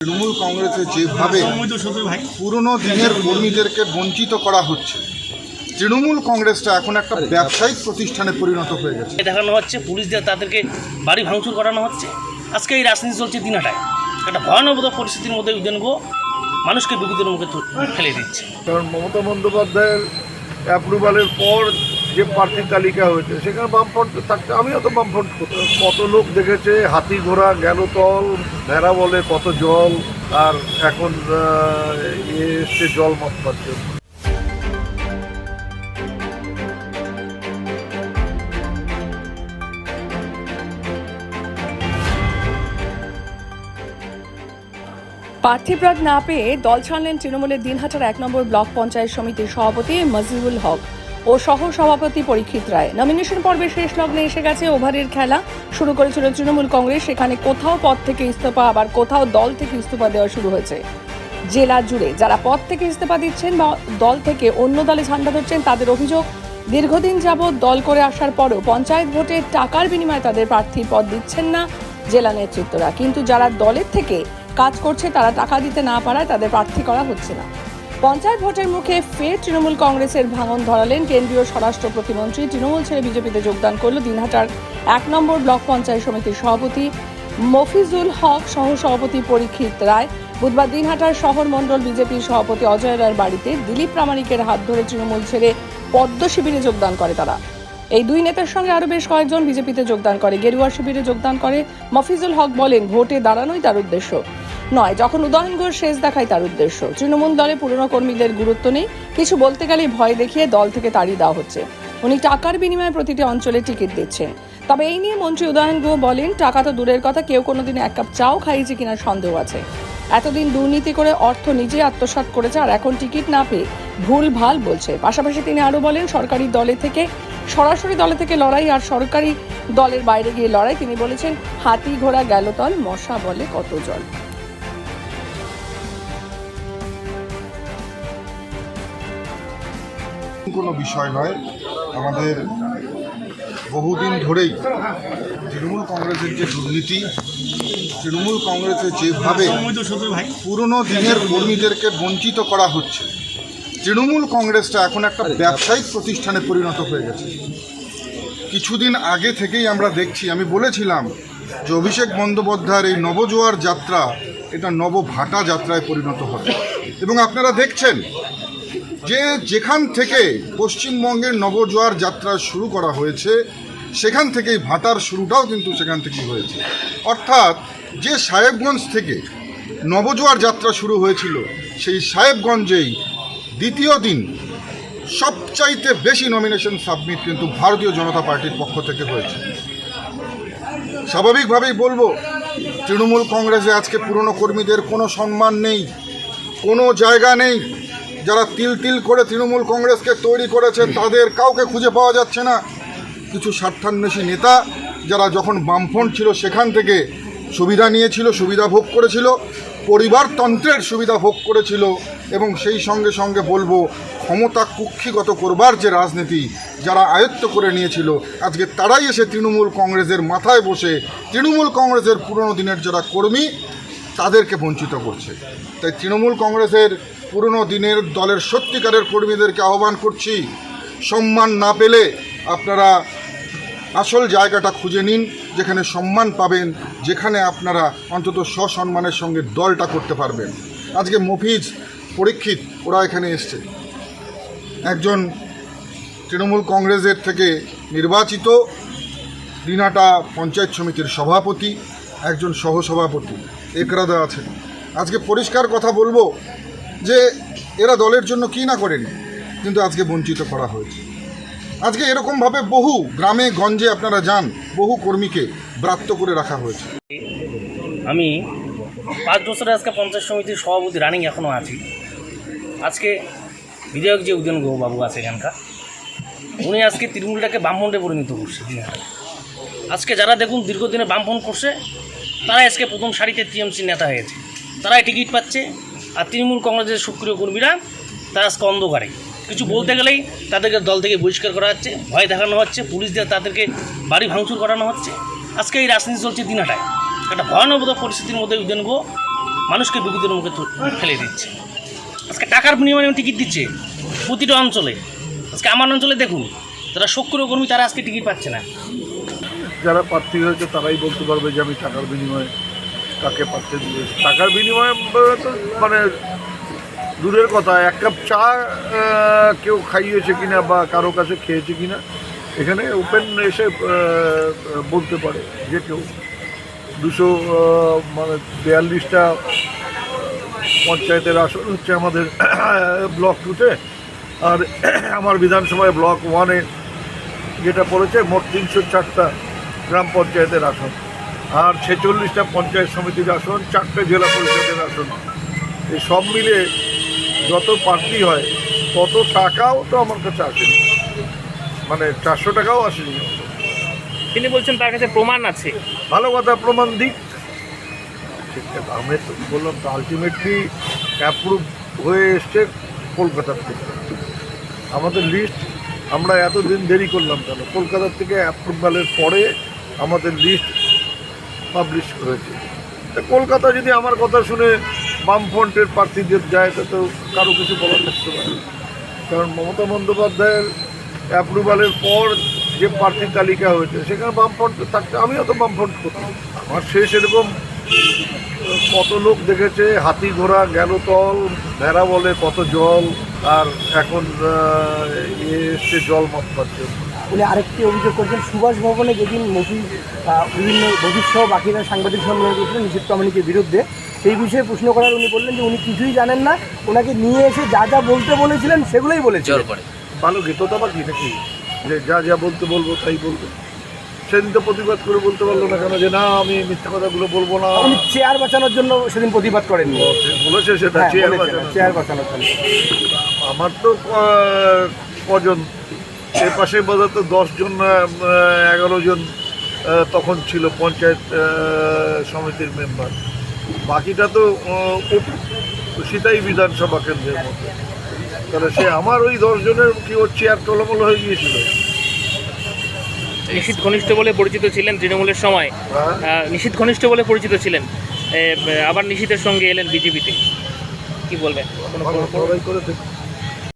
তৃণমূল কংগ্রেসে যেভাবে পুরনো দিনের কর্মীদেরকে বঞ্চিত করা হচ্ছে তৃণমূল কংগ্রেসটা এখন একটা ব্যবসায়িক প্রতিষ্ঠানে পরিণত হয়ে গেছে। দেখানো হচ্ছে পুলিশ দিয়ে তাদেরকে বাড়ি ভাঙচুর করানো হচ্ছে। আজকে এই রাজনীতি চলছে দিনাটায় একটা ভয়ানক পরিস্থিতির মধ্যে উদ্যানগ মানুষকে বিপদের মুখে ফেলে দিচ্ছে। কারণ মমতা বন্দ্যোপাধ্যায়ের অ্যাপ্রুভালের পর যে প্রার্থী তালিকা হয়েছে, সেখানে বামফ্রন্ট থাকতে আমিও তো বামফ্রন্ট কত লোক দেখেছে, হাতি ঘোড়া, জ্ঞানতল, ভেড়া বলে কত জল, আর এখন এসছে জল মাপবার জন্য। পার্থিবরাজ না পেয়ে দল ছাড়লেন তৃণমূলের দিনহাটার এক নম্বর ব্লক পঞ্চায়েত সমিতির সভাপতি মজিবুল হক। ও সহ সভাপতি পরীক্ষিত রায়। নমিনেশন পর্বের শেষ লগ্নে এসে গেছে ওভারের খেলা। শুরু করেছিল তৃণমূল কংগ্রেস। সেখানে কোথাও পদ থেকে ইস্তফা, আবার কোথাও দল থেকে ইস্তফা দেওয়া শুরু হয়েছে। জেলা জুড়ে যারা পদ থেকে ইস্তফা দিচ্ছেন বা দল থেকে অন্য দলে ঝান্ডা ধরছেন, তাদের অভিযোগ, দীর্ঘদিন যাবৎ দল করে আসার পরেও পঞ্চায়েত ভোটে টাকার বিনিময়ে তাদের প্রার্থী পদ দিচ্ছেন না জেলা নেতৃত্বরা। কিন্তু যারা দলের থেকে কাজ করছে, তারা টাকা দিতে না পারায় তাদের প্রার্থী করা হচ্ছে না। পঞ্চায়েত ভোটের মুখে ফের তৃণমূল কংগ্রেসের ভাঙন ধরালেন কেন্দ্রীয় স্বরাষ্ট্র প্রতিমন্ত্রী। তৃণমূল ছেড়ে বিজেপিতে যোগদান করল দিনহাটার এক নম্বর ব্লক পঞ্চায়েত সমিতির সভাপতি মফিজুল হক সহ সভাপতি পরীক্ষিত রায়। বুধবার দিনহাটার শহর মণ্ডল বিজেপির সভাপতি অজয় রায়ের বাড়িতে দিলীপ প্রামাণিকের হাত ধরে তৃণমূল ছেড়ে পদ্ম শিবিরে যোগদান করে তারা। এই দুই নেতার সঙ্গে আরও বেশ কয়েকজন বিজেপিতে যোগদান করে। গেরুয়া শিবিরে যোগদান করে মফিজুল হক বলেন, ভোটে দাঁড়ানোই তার উদ্দেশ্য। নয়, যখন উদয়ন ঘোষ শেষ দেখায় তার উদ্দেশ্য। তৃণমূল দলে পুরনো কর্মীদের গুরুত্ব নেই, কিছু বলতে গেলে ভয় দেখিয়ে দল থেকে তাড়িয়ে দেওয়া হচ্ছে। উনি টাকার বিনিময়ে প্রতিটি অঞ্চলে টিকিট দিচ্ছেন। তবে এই নিয়ে মন্ত্রী উদয়ন গুহ বলেন, টাকা তো দূরের কথা, কেউ কোনোদিন এক কাপ চাও খাইয়েছে কিনা সন্দেহ আছে। এতদিন দুর্নীতি করে অর্থ নিজে আত্মসাৎ করেছে, আর এখন টিকিট না পেয়ে ভুল ভালো বলছে। পাশাপাশি তিনি আরও বলেন, সরকারি দলে থেকে, সরাসরি দলে থেকে লড়াই আর সরকারি দলের বাইরে গিয়ে লড়াই, তিনি বলেছেন, হাতি ঘোড়া গেল তল, মশা বলে কত জল। কোনো বিষয় নয়। আমাদের বহুদিন ধরেই তৃণমূল কংগ্রেসের যে দুর্নীতি, তৃণমূল কংগ্রেসে যেভাবে পুরনো দিনের কর্মীদেরকে বঞ্চিত করা হচ্ছে, তৃণমূল কংগ্রেসটা এখন একটা ব্যবসায়িক প্রতিষ্ঠানে পরিণত হয়ে গেছে। কিছুদিন আগে থেকেই আমরা দেখছি, আমি বলেছিলাম যে অভিষেক বন্দ্যোপাধ্যায়ের এই নবজোয়ার যাত্রা, এটা নবভাটা যাত্রায় পরিণত হবে। এবং আপনারা দেখছেন যে যেখান থেকে পশ্চিমবঙ্গের নবজোয়ার যাত্রা শুরু করা হয়েছে, সেখান থেকেই ভাটার শুরুটাও কিন্তু সেখান থেকেই হয়েছে। অর্থাৎ যে সাহেবগঞ্জ থেকে নবজোয়ার যাত্রা শুরু হয়েছিল, সেই সাহেবগঞ্জেই দ্বিতীয় দিন সবচাইতে বেশি নমিনেশন সাবমিট কিন্তু ভারতীয় জনতা পার্টির পক্ষ থেকে হয়েছে। স্বাভাবিকভাবেই বলব, তৃণমূল কংগ্রেসে আজকে পুরনো কর্মীদের কোনো সম্মান নেই, কোনো জায়গা নেই। যারা তিল তিল করে তৃণমূল কংগ্রেসকে তৈরি করেছে, তাদের কাউকে খুঁজে পাওয়া যাচ্ছে না। কিছু স্বার্থান্বেষী নেতা যারা যখন বামফ্রন্ট ছিল সেখান থেকে সুবিধা নিয়েছিল, সুবিধা ভোগ করেছিল, পরিবারতন্ত্রের সুবিধা ভোগ করেছিল এবং সেই সঙ্গে সঙ্গে বলব, ক্ষমতা কুক্ষিগত করবার যে রাজনীতি যারা আয়ত্ত করে নিয়েছিল, আজকে তারাই এসে তৃণমূল কংগ্রেসের মাথায় বসে, তৃণমূল কংগ্রেসের পুরনো দিনের যারা কর্মী, তাদেরকে বঞ্চিত করছে। তাই তৃণমূল কংগ্রেসের পুরনো দিনের দলের সত্যিকারের কর্মীদেরকে আহ্বান করছি। সম্মান না পেলে আপনারা আসল জায়গাটা খুঁজে নিন, যেখানে সম্মান পাবেন, যেখানে আপনারা অন্তত সসম্মানের সঙ্গে দলটা করতে পারবেন। আজকে মফিজ, পরীক্ষিত, ওরা এখানে এসছে। একজন তৃণমূল কংগ্রেসের থেকে নির্বাচিত দিনাটা পঞ্চায়েত সমিতির সভাপতি, একজন সহসভাপতি, একরাদা আছেন। আজকে পরিষ্কার কথা বলব যে এরা দলের জন্য কী না করেনি, কিন্তু আজকে বঞ্চিত করা হয়েছে। আজকে এরকমভাবে বহু গ্রামে, গঞ্জে আপনারা যান, বহু কর্মীকে ব্রাত্য করে রাখা হয়েছে। আমি পাঁচ বছরে আজকে পঞ্চায়েত সমিতির সভাপতি রানিং এখনও আছি। আজকে বিধায়ক যে উদয়ন গুহ বাবু আছে এখানকার, উনি আজকে তৃণমূলটাকে বামফ্রন্টে পরিণত করছে। আজকে যারা দেখুন দীর্ঘদিনে বামফ্রন্ট করছে তারা আজকে প্রথম সারিতে টিএমসি নেতা হয়েছে। তারাই টিকিট পাচ্ছে আর তৃণমূল কংগ্রেসের সক্রিয় কর্মীরা তারা আজকে অন্ধকারে। কিছু বলতে গেলেই তাদেরকে দল থেকে বহিষ্কার করা হচ্ছে, ভয় দেখানো হচ্ছে পুলিশ দিয়ে তাদেরকে বাড়ি ভাঙচুর করানো হচ্ছে। আজকে এই রাজনীতি চলছে দিনাটায় একটা ভয়ানক পরিস্থিতির মধ্যে উদ্যানগ মানুষকে বিপদের মুখে ফেলে দিচ্ছে। আজকে টাকার বিনিময়ে টিকিট দিচ্ছে প্রতিটা অঞ্চলে। আজকে আমার অঞ্চলে দেখুন, যারা সক্রিয় কর্মী তারা আজকে টিকিট পাচ্ছে না। যারা প্রার্থী হয়েছে তারাই বলতে পারবে যে আমি টাকার বিনিময়ে কাকে দিয়েছি টাকার বিনিময়ে তো মানে দূরের কথা, এক কাপ চা কেউ খাইয়েছে কিনা বা কারও কাছে খেয়েছে কিনা, এখানে ওপেন এসে বলতে পারে যে কেউ। দুশো মানে বিয়াল্লিশটা পঞ্চায়েতের আসন হচ্ছে আমাদের ব্লক টুতে। আর আমার বিধানসভায় ব্লক ওয়ানে যেটা পড়েছে, মোট তিনশো চারটা গ্রাম পঞ্চায়েতের আসন। আর ছেচল্লিশটা পঞ্চায়েত সমিতির আসন চারটে জেলা পরিষদের আসন। এই সব মিলে যত প্রার্থী হয় তত টাকাও তো আমার কাছে আসেনি। মানে চারশো টাকাও আসেনি। তিনি বলছেন তার কাছে প্রমাণ আছে। ভালো কথা প্রমাণ দিক। ঠিক আমি তো বললাম তো আলটিমেটলি অ্যাপ্রুভ হয়ে এসছে কলকাতার থেকে। আমাদের লিস্ট আমরা এতদিন দেরি করলাম কেন? কলকাতার থেকে অ্যাপ্রুভালের পরে আমাদের লিস্ট পাবলিশ হয়েছে তা কলকাতা যদি আমার কথা শুনে বামফ্রন্টের প্রার্থীদের যায়, তা তো কারও কিছু বলার থাকতে পারে। কারণ মমতা বন্দ্যোপাধ্যায়ের অ্যাপ্রুভালের পর যে প্রার্থী তালিকা হয়েছে, সেখানে বামফ্রন্ট থাকতে, আমিও তো বামফ্রন্ট করতাম। আমার শেষ এরকম কত লোক দেখেছে, হাতি ঘোড়া জ্ঞানতল ভেড়া বলে কত জল, আর এখন এসছে জল মত পাচ্ছে। উনি আরেকটি অভিযোগ করছেন। সুভাষ ভবনে যেদিন মফি আহ, বিভিন্ন ভবিষ্যৎ বাকিরা সাংবাদিক সম্মেলন করেছিলেন নিষিদ্ধ কমিটির বিরুদ্ধে সেই বিষয়ে প্রশ্ন করার উনি বললেন যে উনি কিছুই জানেন না ওনাকে নিয়ে এসে যা যা বলতে বলেছিলেন সেগুলোই বলেছিলেন। ভালো গীত তো আবার কি নাকি? যে যা যা বলতে বলব তাই বলব। সেদিন তো প্রতিবাদ করে বলতে পারল না কেন যে না আমি মিথ্যা কথাগুলো বলব না। উনি চেয়ার বাঁচানোর জন্য সেদিন প্রতিবাদ করেননি। বলেছে সেটা হ্যাঁ, চেয়ার বলেছেন, চেয়ার বাঁচানোর জন্য। আমার তো কজন? এর পাশে বোধহয় তো দশজন এগারো জন তখন ছিল পঞ্চায়েত সমিতির মেম্বার। বাকিটা তো সীতাই বিধানসভা কেন্দ্রের মধ্যে। তাহলে সে আমার ওই দশজনের কি ওর চেয়ার টলমল হয়ে গিয়েছিল? নিশীত ঘনিষ্ঠ বলে পরিচিত ছিলেন তৃণমূলের সময়। হ্যাঁ? নিশীত ঘনিষ্ঠ বলে পরিচিত ছিলেন। আবার নিশীতের সঙ্গে এলেন বিজেপিতে। কি বলবেন?